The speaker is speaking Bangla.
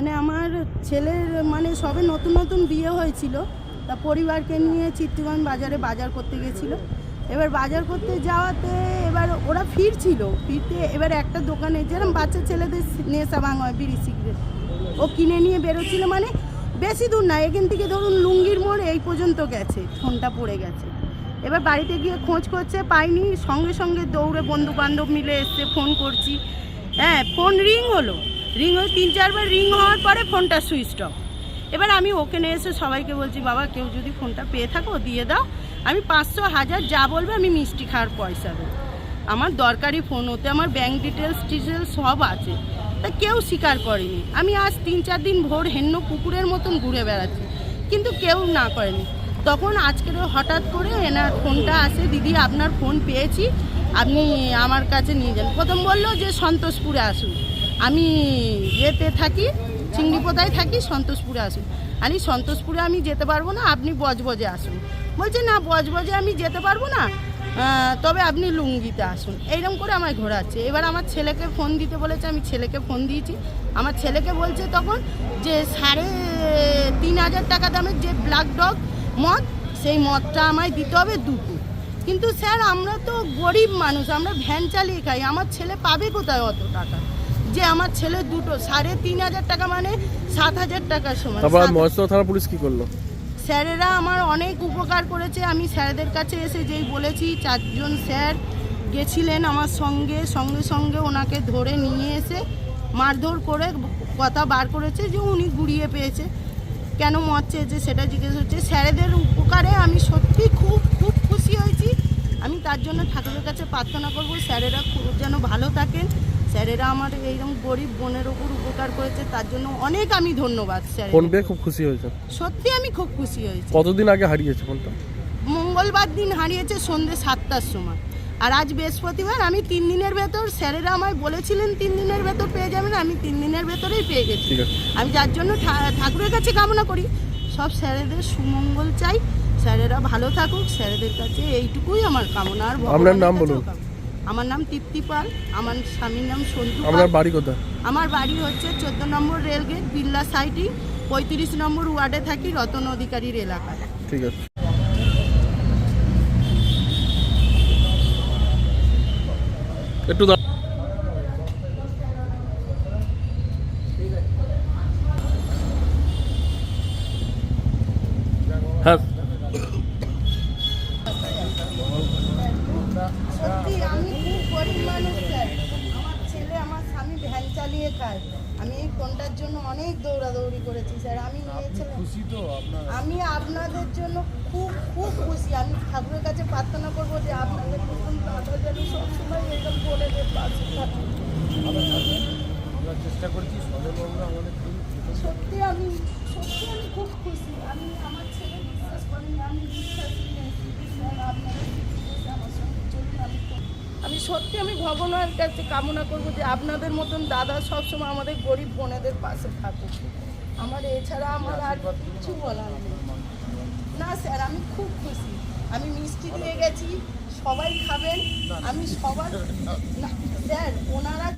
মানে আমার ছেলের মানে সবে নতুন নতুন বিয়ে হয়েছিল। তা পরিবারকে নিয়ে চিত্তগঞ্জ বাজারে বাজার করতে গেছিল। এবার বাজার করতে যাওয়াতে এবার ওরা ফিরছিল। ফিরতে এবার একটা দোকানে যেরকম বাচ্চা ছেলেদের নেশা ভাঙ হয়, বিড়ি, সিগারেট, ও কিনে নিয়ে বেরোচ্ছিল। মানে বেশি দূর না, এখান থেকে ধরুন লুঙ্গির মোড় এই পর্যন্ত গেছে, ফোনটা পড়ে গেছে। এবার বাড়িতে গিয়ে খোঁজ করছে, পাইনি। সঙ্গে সঙ্গে দৌড়ে বন্ধু বান্ধব মিলে এসছে ফোন করছি। হ্যাঁ ফোন রিং হলো। রিং হয়ে, তিন, চারবার রিং হওয়ার পরে ফোনটা সুইচ অফ এবার আমি ওখানে এসে সবাইকে বলছি, বাবা, কেউ যদি ফোনটা পেয়ে থাকো, দিয়ে দাও। আমি পাঁচশো হাজার যা বলবে আমি মিষ্টি খাওয়ার পয়সা দেবো। আমার দরকারি ফোন ওতে আমার ব্যাংক ডিটেলস টিটেলস সব আছে। তা কেউ স্বীকার করেনি। আমি আজ তিন, চার দিন ভোর হেন্ন কুকুরের মতন ঘুরে বেড়াচ্ছি। কিন্তু কেউ না করেনি। তখন আজকের হঠাৎ করে এনার ফোনটা আসে, দিদি, আপনার ফোন পেয়েছি। আপনি আমার কাছে নিয়ে যান। প্রথম বলল যে, সন্তোষপুরে আসুন। আমি ইয়েতে থাকি, চিংড়িপোতায় থাকি, সন্তোষপুরে আসুন। আমি সন্তোষপুরে আমি যেতে পারব না, আপনি বজবজে আসুন। বলছে, না, বজবজে আমি যেতে পারব না তবে আপনি লুঙ্গিতে আসুন। এইরকম করে আমায় ঘোরাচ্ছে। এবার আমার ছেলেকে ফোন দিতে বলেছে, আমি ছেলেকে ফোন দিয়েছি। আমার ছেলেকে বলছে তখন যে, সাড়ে তিন হাজার টাকা দামের যে ব্ল্যাক ডগ মদ, সেই মদটা আমায় দিতে হবে দুটো কিন্তু স্যার, আমরা তো গরিব মানুষ, আমরা ভ্যান চালিয়ে খাই। আমার ছেলে পাবে কোথায় অত টাকা? যে আমার ছেলে দুটো সাড়ে তিন হাজার টাকা মানে সাত হাজার টাকার সময় তারপর মহেশতলা থানা পুলিশ কি করল? স্যারেরা আমার অনেক উপকার করেছে আমি স্যারদের কাছে এসে যেই বলেছি চারজন স্যার গেছিলেন আমার সঙ্গে সঙ্গে সঙ্গে ওনাকে ধরে নিয়ে এসে মারধর করে কথা বার করেছে যে উনি গুড়িয়ে পেয়েছে। কেন মদ চেয়েছে সেটা জিজ্ঞেস হচ্ছে স্যারেদের উপকারে আমি সত্যি খুব খুব খুশি হয়েছি। আমি তার জন্য ঠাকুরের কাছে প্রার্থনা করব স্যারেরা খুব যেন ভালো থাকেন। স্যারেরা আমার এইরকম গরিব বোনের ওপর উপকার করেছে তার জন্য অনেক আমি ধন্যবাদ স্যার ফোন পেয়ে খুব খুশি হয়েছে? সত্যি আমি খুব খুশি হয়েছি। কতদিন আগে হারিয়েছে ফোনটা? মঙ্গলবার দিন হারিয়েছে সন্ধ্যে সাতটার সময়। আর আজ বৃহস্পতিবার আমি তিন দিনের ভেতর স্যারেরা আমায় বলেছিলেন তিন দিনের ভেতর পেয়ে যাবেন আমি তিন দিনের ভেতরেই পেয়ে গেছি। আমি যার জন্য ঠাকুরের কাছে কামনা করি। সব স্যারেদের সুমঙ্গল চাই। স্যারেরা ভালো থাকুক স্যারেদের কাছে এইটুকুই আমার কামনা। আর আপনার নাম বলুন। আমার নাম তৃপ্তি পাল আমার স্বামীর নাম। আপনার বাড়ি কোথায়? আমার বাড়ি হচ্ছে চোদ্দ নম্বর রেলগেট বিল্লা সাইটিং পঁয়ত্রিশ নম্বর ওয়ার্ডে থাকি রতন অধিকারীর এলাকায়। ঠিক আছে। একটু হ্যাঁ। ভ্যান চালিয়ে খায় আমি এই ফোনটার জন্য অনেক দৌড়াদৌড়ি করেছি স্যার। আমি নিয়েছিলাম আমি আপনাদের জন্য খুব খুব খুশি। আমি ঠাকুরের কাছে প্রার্থনা করব যে আপনাদের মতন দাদা যেন সবসময় এরকম বলে যে আমরা চেষ্টা করছি সদরবাবুরা আমাদের সত্যি আমি সত্যি আমি খুব খুশি। আমি আমার ছেলে বিশ্বাস করি আমি সত্যি আমি ভগবানের কাছে কামনা করব যে আপনাদের মতন দাদা সবসময় আমাদের গরিব বোনেদের পাশে থাকুক। আমার এছাড়া আমার আর কিছু বলার নেই। না স্যার, আমি খুব খুশি। আমি মিষ্টি দিয়ে গেছি, সবাই খাবেন। আমি সবার স্যার, ওনারা